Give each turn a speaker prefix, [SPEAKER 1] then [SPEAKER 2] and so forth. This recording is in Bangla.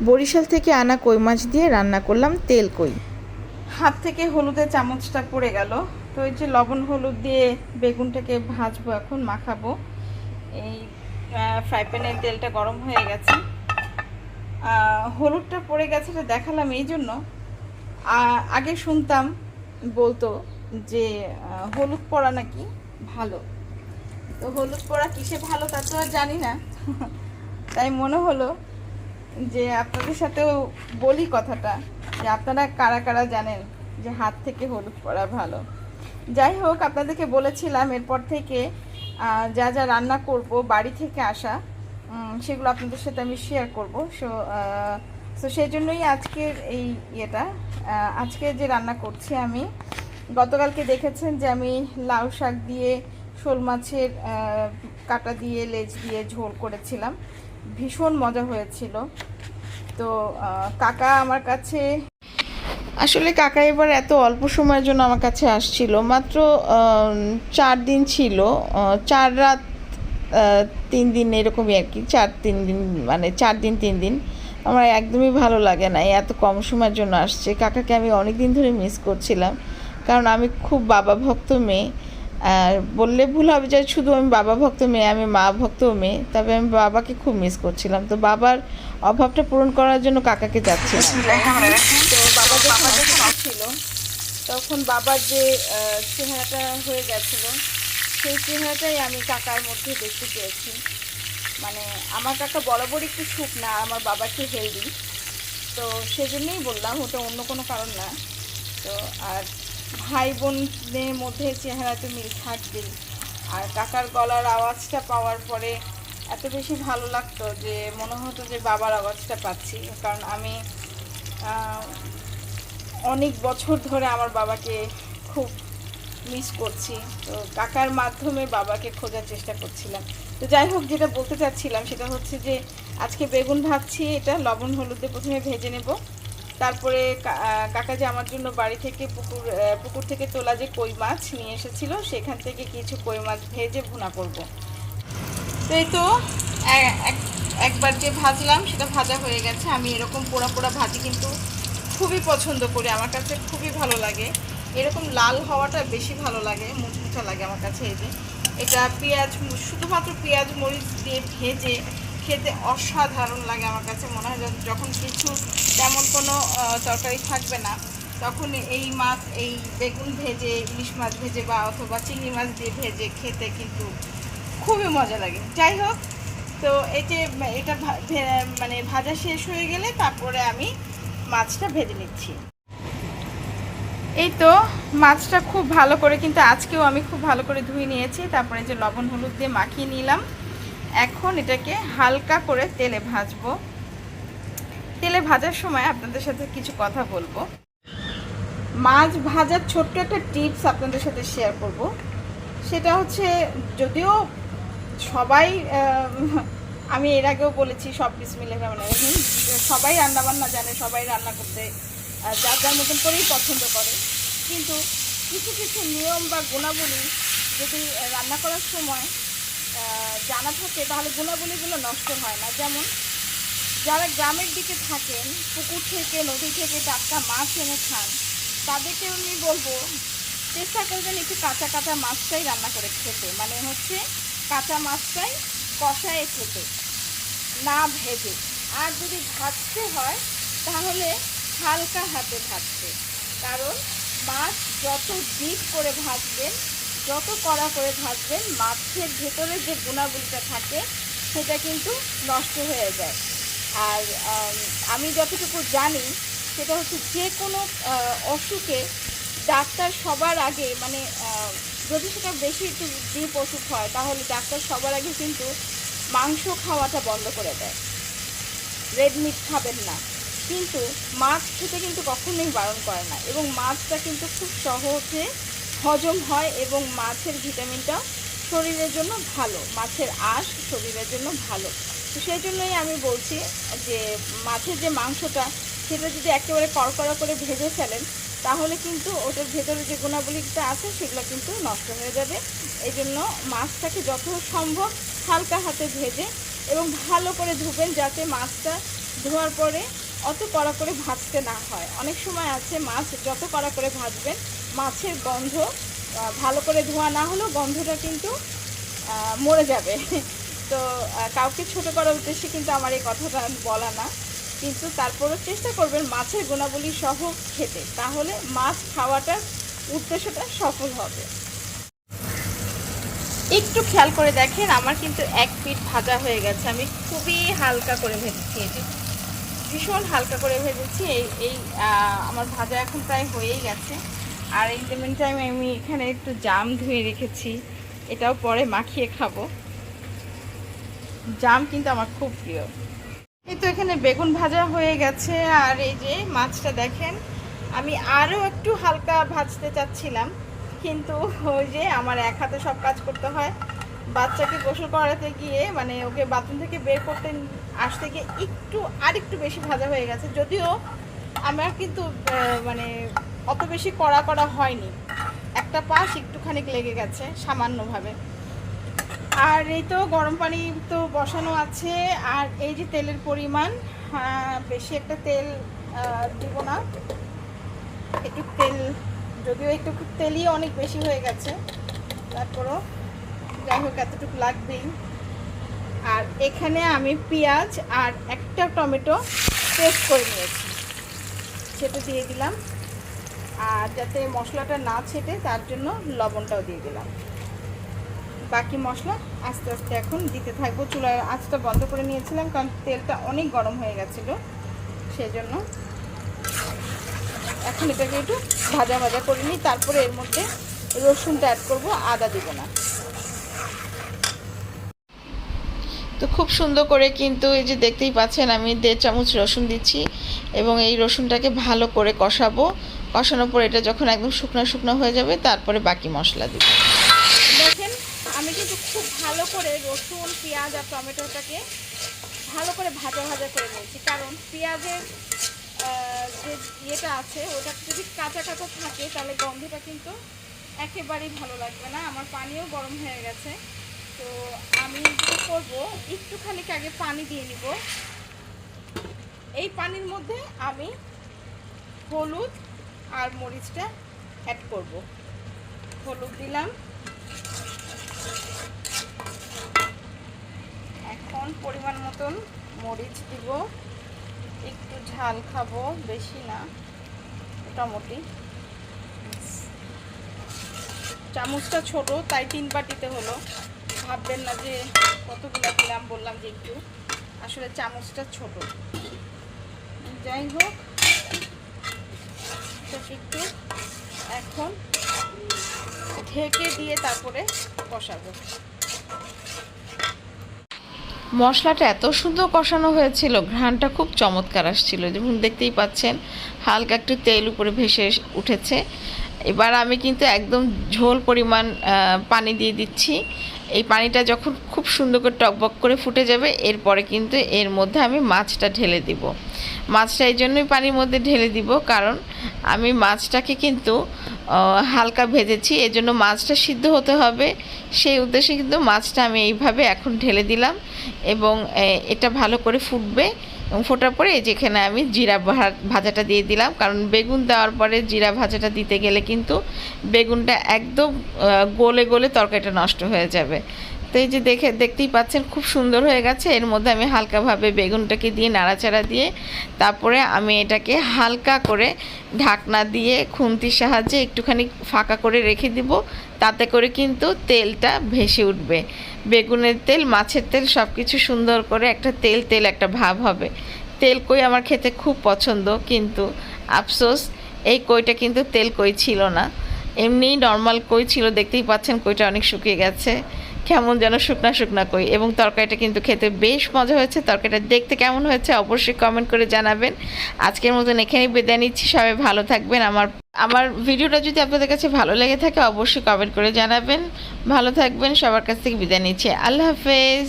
[SPEAKER 1] বরিশাল থেকে আনা কই মাছ দিয়ে রান্না করলাম তেল কই।
[SPEAKER 2] হাত থেকে হলুদের চামচটা পড়ে গেল। তো এই যে লবণ হলুদ দিয়ে বেগুনটাকে ভাজবো এখন, মাখাবো। এই ফ্রাই প্যানের তেলটা গরম হয়ে গেছে। হলুদটা পড়ে গেছে এটা দেখালাম এই জন্য। আগে শুনতাম বলতো যে হলুদ পড়া নাকি ভালো। তো হলুদ পড়া কিসে ভালো তা তো আর জানি না। তাই মনে হলো যে আপনাদের সাথেও বলি কথাটা, যে আপনারা কারা কারা জানেন যে হাত থেকে হলুদ পড়া ভালো। যাই হোক, আপনাদেরকে বলেছিলাম এরপর থেকে যা যা রান্না করব, বাড়ি থেকে আসা সেগুলো আপনাদের সাথে আমি শেয়ার করব। সো সো সেই জন্যই আজকের এই ইয়েটা। আজকে যে রান্না করছি আমি, গতকালকে দেখেছেন যে আমি লাউ শাক দিয়ে শোল মাছের কাটা দিয়ে, লেজ দিয়ে ঝোল করেছিলাম। ভীষণ মজা হয়েছিল। তো কাকা আমার কাছে
[SPEAKER 1] আসলে কাকা এবার এত অল্প সময়ের জন্য আমার কাছে আসছিল। মাত্র চার দিন ছিল। চার রাত তিন দিন এরকমই আর কি। চার তিন দিন মানে চার দিন, তিন দিন। আমার একদমই ভালো লাগে না, এত কম সময়ের জন্য আসছে। কাকাকে আমি অনেক দিন ধরে মিস করছিলাম। কারণ আমি খুব বাবা ভক্ত মেয়ে। আর বললে ভুল হবে যে শুধু আমি বাবা ভক্ত মেয়ে আমি মা ভক্ত মেয়ে তবে আমি বাবাকে খুব মিস করছিলাম। তো বাবার অভাবটা পূরণ করার জন্য কাকাকে যাচ্ছিলাম
[SPEAKER 2] তো বাবা যখন ছিল তখন বাবার যে চেহারাটা হয়ে গেছিল সেই চেহারাটাই আমি কাকার মধ্যে দেখতে পেয়েছি। মানে আমার কাকা বরাবরই একটু সুখ না আমার বাবা একটু হেলদি তো সেজন্যই বললাম ওটা অন্য কোনো কারণ না। তো আর ভাই বোনদের মধ্যে চেহারা তো মিল থাকবেই আর কাকার গলার আওয়াজটা পাওয়ার পরে এত বেশি ভালো লাগতো যে মনে হতো যে বাবার আওয়াজটা পাচ্ছি। কারণ আমি অনেক বছর ধরে আমার বাবাকে খুব মিস করছি। তো কাকার মাধ্যমে বাবাকে খোঁজার চেষ্টা করছিলাম। তো যাই হোক, যেটা বলতে চাচ্ছিলাম সেটা হচ্ছে যে, আজকে বেগুন ভাজছি, এটা লবণ হলুদে প্রথমে ভেজে নেব। তারপরে কাকা যে আমার জন্য বাড়ি থেকে পুকুর পুকুর থেকে তোলা যে কই মাছ নিয়ে এসেছিল, সেখান থেকে কিছু কই মাছ ভেজে ভুনা করব। তো এই তো একবার যে ভাজলাম, সেটা ভাজা হয়ে গেছে। আমি এরকম পোড়া পোড়া ভাজি কিন্তু খুবই পছন্দ করি, আমার কাছে খুবই ভালো লাগে। এরকম লাল হওয়াটা বেশি ভালো লাগে, মুচমুচা লাগে আমার কাছে এই যে। এটা পেঁয়াজ, শুধুমাত্র পেঁয়াজ মরিচ দিয়ে ভেজে খেতে অসাধারণ লাগে আমার কাছে। মনে হয় যখন- কিছু তেমন কোনো তরকারি থাকবে না তখন এই মাছ, এই বেগুন ভেজে, ইলিশ মাছ ভেজে বা অথবা চিংড়ি মাছ দিয়ে ভেজে খেতে কিন্তু খুবই মজা লাগে। যাই হোক, তো যে এটা মানে ভাজা শেষ হয়ে গেলে তারপরে আমি মাছটা ভেজে নিচ্ছি। এই তো মাছটা খুব ভালো করে কিন্তু আজকেও আমি খুব ভালো করে ধুয়ে নিয়েছি। তারপরে যে লবণ হলুদ দিয়ে মাখিয়ে নিলাম। এখন এটাকে হালকা করে তেলে ভাজবো। তেলে ভাজার সময় আপনাদের সাথে কিছু কথা বলব। মাছ ভাজার ছোট্ট একটা টিপস আপনাদের সাথে শেয়ার করব। সেটা হচ্ছে যদিও সবাই আমি এর আগেও বলেছি, সব বিসমিল্লাহ রহমানির রহিম সবাই রান্না বান্না জানে, সবাই রান্না করতে যার যার মতন করেই পছন্দ করে। কিন্তু কিছু কিছু নিয়ম বা গুণাবলী যদি রান্না করার সময় জানা থাকে, তাহলে গুণাবলীগুলো নষ্ট হয় না। যেমন, যারা গ্রামের দিকে থাকেন, পুকুর থেকে, নদী থেকে টাটকা মাছ এনে খান, তাদেরকে আমি বলব, চেষ্টা করবেন একটু কাঁচা কাঁচা মাছটাই রান্না করে খেতে। মানে হচ্ছে, কাঁচা মাছটাই কষায় খেতে, না ভেজে। আর যদি ভাজতে হয়, তাহলে হালকা হাতে ভাজতে। কারণ, মাছ যত ডিপ করে ভাজবেন যত কড়া করে ভাজবেন, মাছের ভেতরে যে গুণাবলীটা থাকে, সেটা কিন্তু নষ্ট হয়ে যায়। আর আমি যতটুকু জানি, সেটা হচ্ছে যে কোনো অসুখে ডাক্তার সবার আগে মানে যদি সেটা বেশি একটু ডিপ অসুখ হয়, তাহলে ডাক্তার সবার আগে কিন্তু মাংস খাওয়াটা বন্ধ করে দেয়। রেড মিট খাবেন না। কিন্তু মাছ খেতে কিন্তু কখনোই বারণ করে না। এবং মাছটা কিন্তু খুব সহজে হজম হয় এবং মাছের ভিটামিনটাও শরীরের জন্য ভালো, মাছের আঁশ শরীরের জন্য ভালো। তো সেই জন্যই আমি বলছি যে মাছের যে মাংসটা, সেটা যদি একেবারে কড়কড়া করে ভেজে ফেলেন, তাহলে কিন্তু ওটার ভেতরে যে গুণাবলীটা আছে, সেগুলো কিন্তু নষ্ট হয়ে যাবে। এই জন্য মাছটাকে যত সম্ভব হালকা হাতে ভেজে এবং ভালো করে ধুবেন যাতে মাছটা ধোয়ার পরে অত কড়া করে ভাজতে না হয়। অনেক সময় আছে মাছ যত কড়া করে ভাজবেন মাছের গন্ধ ভালো করে ধোয়া না হলেও গন্ধটা কিন্তু মরে যাবে। তো কাউকে ছোট করার উদ্দেশ্যে কিন্তু আমার এই কথাটা বলা না। কিন্তু তারপরেও চেষ্টা করবেন মাছের গুণাবলী সহ খেতে, তাহলে মাছ খাওয়াটার উদ্দেশ্যটা সফল হবে। একটু খেয়াল করে দেখেন, আমার কিন্তু এক পিঠ ভাজা হয়ে গেছে। আমি খুবই হালকা করে ভেজেছি যে ভীষণ হালকা করে ভেজেছি। এই এই আমার ভাজা এখন প্রায় হয়েই গেছে। আর এই যে টাইম আমি এখানে একটু জাম ধুয়ে রেখেছি। এটাও পরে মাখিয়ে খাব। জাম কিন্তু আমার খুব প্রিয়। এই তো এখানে বেগুন ভাজা হয়ে গেছে, আর এই যে মাছটা দেখেন, আমি আরও একটু হালকা ভাজতে চাচ্ছিলাম, কিন্তু ওই যে আমার এক হাতে সব কাজ করতে হয়। বাচ্চাকে গোসল করাতে গিয়ে মানে ওকে বাথরুম থেকে বের করতে আসতে গিয়ে একটু আর একটু বেশি ভাজা হয়ে গেছে। যদিও আমার কিন্তু মানে অত বেশি কড়া করা হয়নি। একটা পাশ একটুখানি লেগে গেছে সামান্যভাবে। আর এই তো গরম পানি তো বসানো আছে আর এই যে তেলের পরিমাণ হ্যাঁ, বেশি একটা তেল দিব না। একটু তেল যদিও একটু তেলই অনেক বেশি হয়ে গেছে। তারপরও যাই হোক এতটুকু লাগবেই। আর এখানে আমি পেঁয়াজ আর একটা টমেটো পেস্ট করে নিয়েছি। সেটা দিয়ে দিলাম। আর যাতে মশলাটা না ছেটে, তার জন্য লবণটাও দিয়ে দিলাম। বাকি মশলা আস্তে আস্তে এখন দিতে থাকব। চুলার আঁচটা বন্ধ করে নিয়েছিলাম কারণ তেলটা অনেক গরম হয়ে গেছিল সেই জন্য এখন এটাকে একটু ভাজা ভাজা করে নিই। তারপরে এর মধ্যে রসুনটা অ্যাড করব, আদা দিব না।
[SPEAKER 1] তো খুব সুন্দর করে কিন্তু এই যে দেখতেই পাচ্ছেন, আমি দেড় চামচ রসুন দিচ্ছি এবং এই রসুনটাকে ভালো করে কষাবো। কষানোর পর এটা যখন একদম শুকনো শুকনো হয়ে যাবে, তারপরে বাকি মশলা দিব।
[SPEAKER 2] দেখেন, আমি কিন্তু খুব ভালো করে রসুন, পেঁয়াজ আর টমেটোটাকে ভালো করে ভাজা ভাজা করে নিয়েছি। কারণ পেঁয়াজের যে ইয়েটা আছে, ওটা যদি কাঁচা কাঁচা থাকে, তাহলে গন্ধটা কিন্তু একেবারেই ভালো লাগবে না। আমার পানিও গরম হয়ে গেছে। তো আমি যেটা করব, একটুখানি আগে পানি দিয়ে নিব। এই পানির মধ্যে আমি হলুদ আর মরিচটা অ্যাড করব। হলুদ দিলাম। এখন পরিমাণ মতন মরিচ দিব। একটু ঝাল খাব, বেশি না, মোটামুটি। চামচটা ছোট, তাই তিন বাটিতে হলো। ভাববেন না যে কতগুলো দিলাম, বললাম যে একটু। আসলে চামচটা ছোট। যাই হোক একটু এখন ঢেকে দিয়ে তারপরে কষাবো।
[SPEAKER 1] মশলাটা এত সুন্দর কষানো হয়েছিল, ঘ্রাণটা খুব চমৎকার আসছিল। যেমন দেখতেই পাচ্ছেন, হালকা একটু তেল উপরে ভেসে উঠেছে। এবার আমি কিন্তু একদম ঝোল পরিমাণ পানি দিয়ে দিচ্ছি। এই পানিটা যখন খুব সুন্দর করে টকবক করে ফুটে যাবে, এরপরে কিন্তু এর মধ্যে আমি মাছটা ঢেলে দিব। মাছটা এই জন্যই পানির মধ্যে ঢেলে দিব, কারণ আমি মাছটাকে কিন্তু হালকা ভেজেছি, এজন্য মাছটা সিদ্ধ হতে হবে। সেই উদ্দেশ্যে কিন্তু মাছটা আমি এইভাবে এখন ঢেলে দিলাম এবং এটা ভালো করে ফুটবে। এবং ফোটার পরে যেখানে আমি জিরা ভাজাটা দিয়ে দিলাম। কারণ বেগুন দেওয়ার পরে জিরা ভাজাটা দিতে গেলে কিন্তু বেগুনটা একদম গোলে গলে তরকারিটা নষ্ট হয়ে যাবে। তো এই যে দেখে, দেখতেই পাচ্ছেন খুব সুন্দর হয়ে গেছে। এর মধ্যে আমি হালকাভাবে বেগুনটাকে দিয়ে নাড়াচাড়া দিয়ে, তারপরে আমি এটাকে হালকা করে ঢাকনা দিয়ে খুন্তির সাহায্যে একটুখানি ফাঁকা করে রেখে দিব। তাতে করে কিন্তু তেলটা ভেসে উঠবে। বেগুনের তেল, মাছের তেল সব কিছু সুন্দর করে একটা তেল তেল একটা ভাব হবে। তেল কই আমার খেতে খুব পছন্দ, কিন্তু আফসোস, এই কইটা কিন্তু তেল কই ছিল না। এমনিই নর্মাল কই ছিল, দেখতেই পাচ্ছেন কইটা অনেক শুকিয়ে গেছে। কেমন যেন শুকনা শুকনা কই। এবং তরকারিটা কিন্তু খেতে বেশ মজা হয়েছে। তরকারিটা দেখতে কেমন হয়েছে অবশ্যই কমেন্ট করে জানাবেন। আজকের মতন এখানেই বিদায় নিচ্ছি। সবাই ভালো থাকবেন। আমার আমার ভিডিওটা যদি আপনাদের কাছে ভালো লেগে থাকে, অবশ্যই কমেন্ট করে জানাবেন। ভালো থাকবেন। সবার কাছ থেকে বিদায় নিচ্ছি। আল্লাহ হাফেজ।